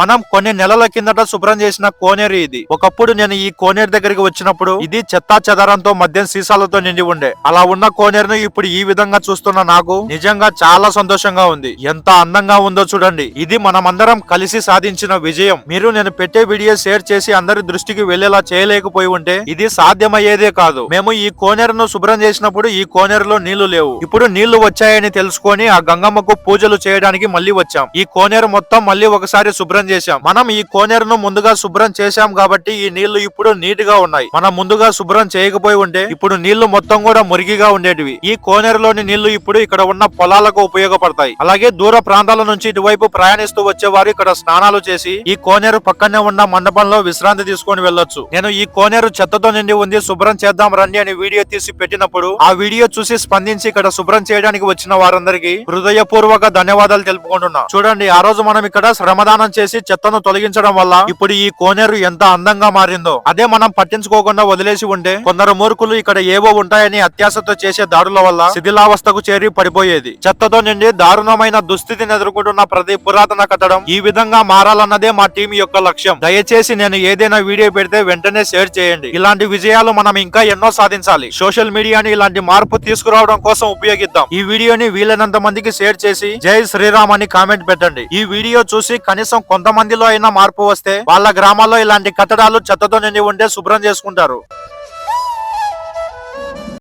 మనం కొన్ని నెలల కిందట శుభ్రం చేసిన కోనేరు ఇది. ఒకప్పుడు నేను ఈ కోనేరు దగ్గరికి వచ్చినప్పుడు ఇది చెత్తా చెదారంతో మద్యం సీసాలతో నిండి ఉండే. అలా ఉన్న కోనేరును ఇప్పుడు ఈ విధంగా చూస్తున్న నాకు నిజంగా చాలా సంతోషంగా ఉంది. ఎంత అందంగా ఉందో చూడండి. ఇది మనమందరం కలిసి సాధించిన విజయం. మీరు నేను పెట్టే వీడియో షేర్ చేసి అందరి దృష్టికి వెళ్ళేలా చేయలేకపోయి ఉంటే ఇది సాధ్యమయ్యేదే కాదు. మేము ఈ కోనేరును శుభ్రం చేసినప్పుడు ఈ కోనేరులో నీళ్ళు లేవు. ఇప్పుడు నీళ్ళు వచ్చాయని తెలుసుకొని ఆ గంగమ్మకు పూజలు చేయడానికి మళ్ళీ వచ్చాం. ఈ కోనేరు మొత్తం మళ్ళీ ఒకసారి శుభ్రం చేశాం. మనం ఈ కోనేరును ముందుగా శుభ్రం చేశాం కాబట్టి ఈ నీళ్ళు ఇప్పుడు నీట్గా ఉన్నాయి. మనం ముందుగా శుభ్రం చేయకపోయి ఉంటే ఇప్పుడు నీళ్ళు మొత్తం కూడా మురిగిగా ఉండేటివి. ఈ కోనేరులోని నీళ్ళు ఇప్పుడు ఇక్కడ ఉన్న పొలాలకు ఉపయోగపడతాయి. అలాగే దూర ప్రాంతాల నుంచి ఇటువైపు ప్రయాణిస్తూ వచ్చేవారు ఇక్కడ స్నానాలు చేసి ఈ కోనేరు పక్కనే ఉన్న మండపంలో విశ్రాంతి తీసుకొని వెళ్ళొచ్చు. నేను ఈ కోనేరు చెత్తతో నిండి ఉంది. శుభ్రం చేద్దాం రండి అని వీడియో తీసి పెట్టినప్పుడు ఆ వీడియో చూసి స్పందించి ఇక్కడ శుభ్రం చేయడానికి వచ్చిన వారందరికీ హృదయపూర్వక ధన్యవాదాలు తెలుపుకుంటున్నా. చూడండి ఆ రోజు మనం ఇక్కడ శ్రమదానం చేసి చెత్తను తొలగించడం వల్ల ఇప్పుడు ఈ కోనేరు ఎంత అందంగా మారిందో. అదే మనం పట్టించుకోకుండా వదిలేసి ఉంటే కొందరు మూర్ఖులు ఇక్కడ ఏవో ఉంటాయని అత్యాశతో చేసే దాడుల వల్ల శిథిలావస్థకు చేరి పడిపోయేది. చెత్తతో నిండి దారుణమైన దుస్థితిని ఎదుర్కొంటున్న ప్రతి పురాతన కట్టడం ఈ విధంగా మారాలన్నదే మా టీం యొక్క లక్ష్యం. దయచేసి నేను ఏదైనా వీడియో పెడితే వెంటనే షేర్ చేయండి. ఇలాంటి విజయాలు మనం ఇంకా ఎన్నో సాధించాలి. సోషల్ మీడియాని ఇలాంటి మార్పు తీసుకురావడం కోసం ఉపయోగిద్దాం. ఈ వీడియోని వీలైనంత మందికి షేర్ చేసి జై శ్రీరామ్ అని కామెంట్ పెట్టండి. ఈ వీడియో చూసి కనీసం కొంతమందిలో అయినా మార్పు వస్తే వాళ్ళ గ్రామాల్లో ఇలాంటి కట్టడాలు చెత్తతో నిండి ఉండే శుభ్రం చేసుకుంటారు.